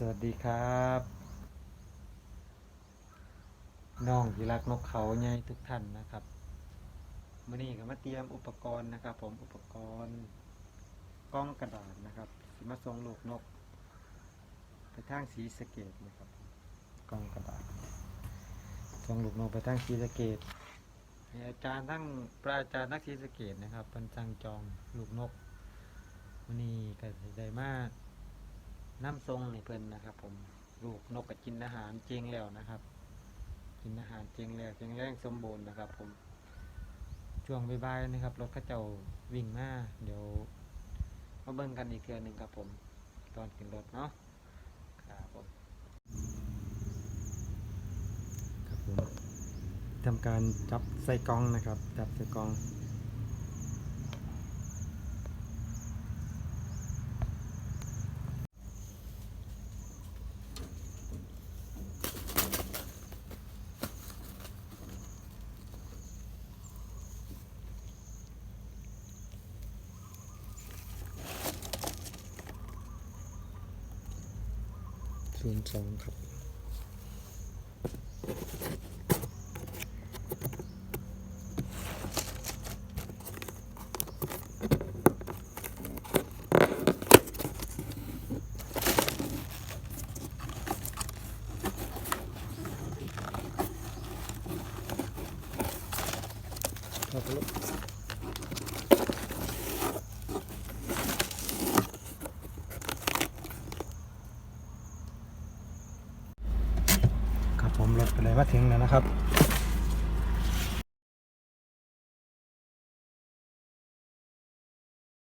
สวัสดีครับ น้องที่รักนกเขาใหญ่ทุกท่านนะครับมื่อนี้ก็มาเตรียมอุปกรณ์นะครับ ผมอุปกรณ์กล้องกระดาษนะครับสิมาส่งลูกนก ไปทางสีสะเกตนะครับกล้องกระดาษส่งลูกนกไปทางสีสะเกตให้อาจารย์ทั้งพระอาจารย์นักสีสะเกตนะครับเป็นจังจองลูกนกมื่อนี้ก็สิได้มา น้ำทรงในเพิ่นนะครับ ผมลูกนกก็กินอาหารเจงแล้วนะครับ กินอาหารเจงแล้วเจงแรงสมบูรณ์นะครับ ผมช่วงบ่ายๆนะครับรถข้าเจ้าวิ่งมาเดี๋ยวมาเบิ่งกันอีกเทื่อหนึ่งครับผม ตอนขึ้นรถเนาะครับผมครับผมทำการจับใส่กล่องนะครับ จับใส่กล่อง ศูนย์สองครับครับ ผมรถไปเลยว่าถึงแล้วนะครับ